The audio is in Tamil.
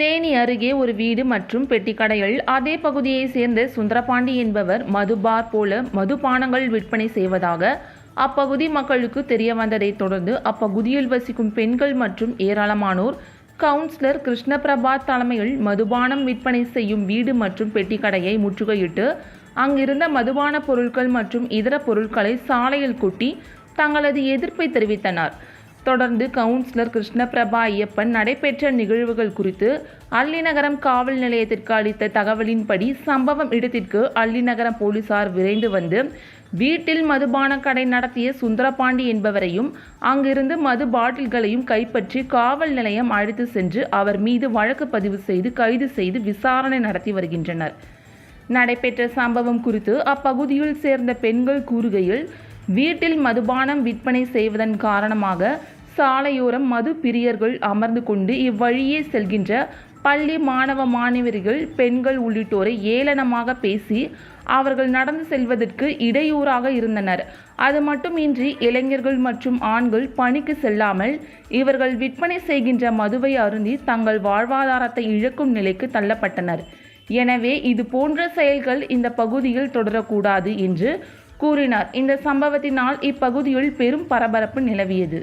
தேனி அருகே ஒரு வீடு மற்றும் பெட்டிக்கடையில் அதே பகுதியை சேர்ந்த சுந்தரபாண்டி என்பவர் மதுபார் போல மதுபானங்கள் விற்பனை செய்வதாக அப்பகுதி மக்களுக்கு தெரிய வந்ததைத் தொடர்ந்து அப்பகுதியில் வசிக்கும் பெண்கள் மற்றும் ஏராளமானோர் கவுன்சிலர் கிருஷ்ணபிரபா தலைமையில் மதுபானம் விற்பனை செய்யும் வீடு மற்றும் பெட்டிக்கடையை முற்றுகையிட்டு அங்கிருந்த மதுபான பொருட்கள் மற்றும் இதர பொருட்களை சாலையில் கொட்டி தங்களது எதிர்ப்பை தெரிவித்தனர். தொடர்ந்து கவுன்சிலர் கிருஷ்ணபிரபா ஐயப்பன் நடைபெற்ற நிகழ்வுகள் குறித்து அல்லிநகரம் காவல் நிலையத்திற்கு அளித்த தகவலின்படி சம்பவம் இடத்திற்கு அல்லிநகரம் போலீசார் விரைந்து வந்து வீட்டில் மதுபான கடை நடத்திய சுந்தரபாண்டி என்பவரையும் அங்கிருந்து மது பாட்டில்களையும் கைப்பற்றி காவல் நிலையம் அழைத்து சென்று அவர் மீது வழக்கு பதிவு செய்து கைது செய்து விசாரணை நடத்தி வருகின்றனர். நடைபெற்ற சம்பவம் குறித்து அப்பகுதியில் சேர்ந்த பெண்கள் கூறுகையில் வீட்டில் மதுபானம் விற்பனை செய்வதன் காரணமாக சாலையோரம் மது பிரியர்கள் அமர்ந்து கொண்டு இவ்வழியே செல்கின்ற பள்ளி மாணவ மாணவர்கள் பெண்கள் உள்ளிட்டோரை ஏளனமாக பேசி அவர்கள் நடந்து செல்வதற்கு இடையூறாக இருந்தனர். அது மட்டுமின்றி இளைஞர்கள் மற்றும் ஆண்கள் பணிக்கு செல்லாமல் இவர்கள் விற்பனை செய்கின்ற மதுவை அருந்தி தங்கள் வாழ்வாதாரத்தை இழக்கும் நிலைக்கு தள்ளப்பட்டனர். எனவே இது போன்ற செயல்கள் இந்த பகுதியில் தொடரக்கூடாது என்று கூறினார். இந்த சம்பவத்தினால் இப்பகுதியில் பெரும் பரபரப்பு நிலவியது.